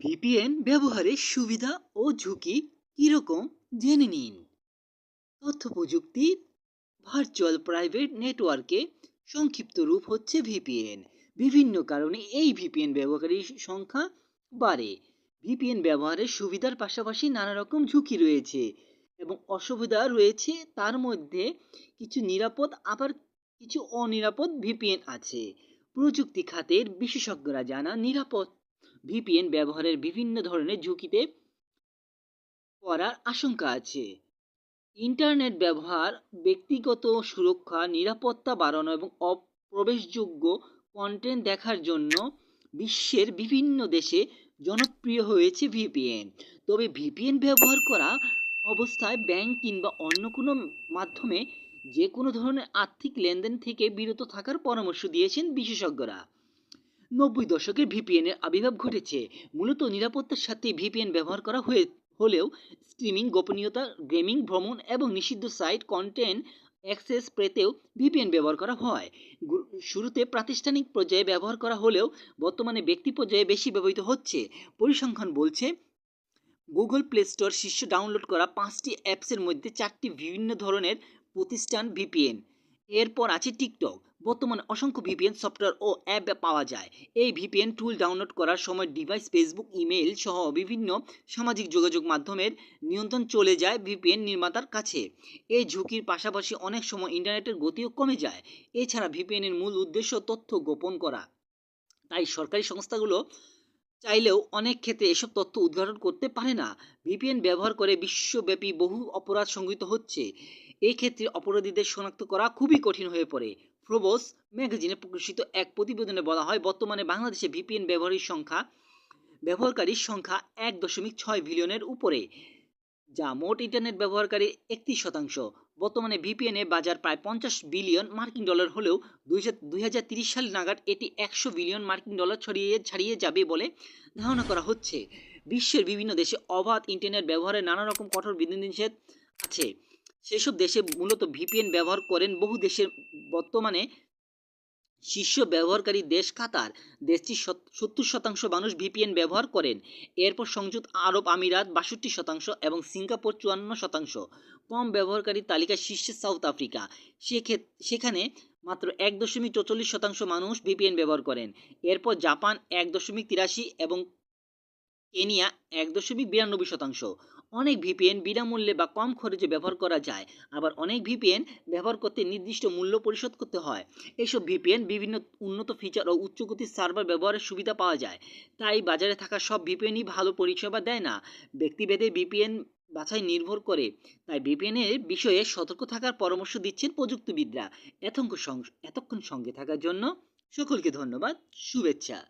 VPN ব্যবহারের সুবিধা ও ঝুঁকি কীরকম জেনে নিন। তথ্য প্রযুক্তির ভার্চুয়াল প্রাইভেট নেটওয়ার্কে সংক্ষিপ্ত রূপ হচ্ছে ভিপিএন বিভিন্ন কারণে এই ভিপিএন ব্যবহারকারীর সংখ্যা বাড়ে। ভিপিএন ব্যবহারের সুবিধার পাশাপাশি নানা রকম ঝুঁকি রয়েছে এবং অসুবিধা রয়েছে তার মধ্যে কিছু নিরাপদ, আবার কিছু অনিরাপদ ভিপিএন আছে। প্রযুক্তি খাতের বিশেষজ্ঞরা জানা নিরাপদ ভিপিএন ব্যবহারের বিভিন্ন ধরনের ঝুঁকিতে পড়ার আশঙ্কা আছে। ইন্টারনেট ব্যবহার, ব্যক্তিগত সুরক্ষা, নিরাপত্তা বাড়ানো এবং অপ্রবেশযোগ্য কন্টেন্ট দেখার জন্য বিশ্বের বিভিন্ন দেশে জনপ্রিয় হয়েছে ভিপিএন তবে ভিপিএন ব্যবহার করা অবস্থায় ব্যাংক কিংবা অন্য কোনো মাধ্যমে যে কোনো ধরনের আর্থিক লেনদেন থেকে বিরত থাকার পরামর্শ দিয়েছেন বিশেষজ্ঞরা। নব্বই দশকে ভিপিএনের আবির্ভাব ঘটেছে। মূলত নিরাপত্তার সাথে ভিপিএন ব্যবহার করা হয়ে, হলেও স্ট্রিমিং গোপনীয়তা গেমিং ভ্রমণ এবং নিষিদ্ধ সাইট কন্টেন্ট অ্যাক্সেস পেতেও ভিপিএন ব্যবহার করা হয়। শুরুতে প্রাতিষ্ঠানিক পর্যায়ে ব্যবহার করা হলেও বর্তমানে ব্যক্তি পর্যায়ে বেশি ব্যবহৃত হচ্ছে। পরিসংখ্যান বলছে গুগল প্লে স্টোর শীর্ষ ডাউনলোড করা পাঁচটি অ্যাপসের মধ্যে চারটি বিভিন্ন ধরনের প্রতিষ্ঠান ভিপিএন এরপর আছে টিকটক। বর্তমানে অসংখ্য ভিপিএন সফটওয়্যার ও অ্যাপ পাওয়া যায়। এই ভিপিএন টুল ডাউনলোড করার সময় ডিভাইস ফেসবুক ইমেইল সহ বিভিন্ন সামাজিক যোগাযোগ মাধ্যমের নিয়ন্ত্রণ চলে যায় ভিপিএন নির্মাতার কাছে। এই ঝুঁকির পাশাপাশি অনেক সময় ইন্টারনেটের গতিও কমে যায়। এছাড়া ভিপিএনের মূল উদ্দেশ্য তথ্য গোপন করা। তাই সরকারি সংস্থাগুলো চাইলেও অনেক ক্ষেত্রে এসব তথ্য উদ্ঘাটন করতে পারে না। ভিপিএন ব্যবহার করে বিশ্বব্যাপী বহু অপরাধ সংঘটিত হচ্ছে। এই ক্ষেত্রে অপরাধীদের শনাক্ত করা খুবই কঠিন হয়ে পড়ে। ফ্রোবোস ম্যাগাজিনে প্রকাশিত এক প্রতিবেদনে বলা হয়, বর্তমানে বাংলাদেশে ভিপিএন ব্যবহারের সংখ্যা, ব্যবহারকারীর সংখ্যা এক দশমিক ছয় বিলিয়নের উপরে, যা মোট ইন্টারনেট ব্যবহারকারীর একত্রিশ শতাংশ। বর্তমানে ভিপিএন বাজার প্রায় পঞ্চাশ বিলিয়ন মার্কিন ডলার হলেও দুই হাজার তিরিশ সাল নাগাদ এটি একশো বিলিয়ন মার্কিন ডলার ছড়িয়ে, ছাড়িয়ে যাবে বলে ধারণা করা হচ্ছে। বিশ্বের বিভিন্ন দেশে অবাধ ইন্টারনেট ব্যবহারে নানা রকম কঠোর বিধিনিষেধ আছে। সেসব দেশে মূলত ভিপিএন ব্যবহার করেন বহু দেশের বর্তমানে শীর্ষ ব্যবহারকারী দেশ কাতার। দেশটির সত্তর শতাংশ মানুষ ভিপিএন ব্যবহার করেন। এরপর সংযুক্ত আরব আমিরাত বাষট্টি শতাংশ এবং সিঙ্গাপুর চুয়ান্ন শতাংশ। কম ব্যবহারকারী তালিকা শীর্ষে সাউথ আফ্রিকা। সেখানে মাত্র এক দশমিক চৌচল্লিশ শতাংশ মানুষ ভিপিএন ব্যবহার করেন। এরপর জাপান এক দশমিক তিরাশি এবং কেনিয়া এক দশমিক বিরানব্বই শতাংশ। অনেক ভিপিএন বিনামূল্যে বা কম খরচে ব্যবহার করা যায়। আবার অনেক ভিপিএন ব্যবহার করতে নির্দিষ্ট মূল্য পরিশোধ করতে হয়। এইসব ভিপিএন বিভিন্ন উন্নত ফিচার ও উচ্চগতির সার্ভার ব্যবহারের সুবিধা পাওয়া যায়। তাই বাজারে থাকা সব ভিপিএনই ভালো পরিষেবা দেয় না। ব্যক্তিভেদে ভিপিএন বাছাই নির্ভর করে। তাই ভিপিএনের বিষয়ে সতর্ক থাকার পরামর্শ দিচ্ছেন প্রযুক্তিবিদরা। এতক্ষণ এতক্ষণ সঙ্গে থাকার জন্য সকলকে ধন্যবাদ। শুভেচ্ছা।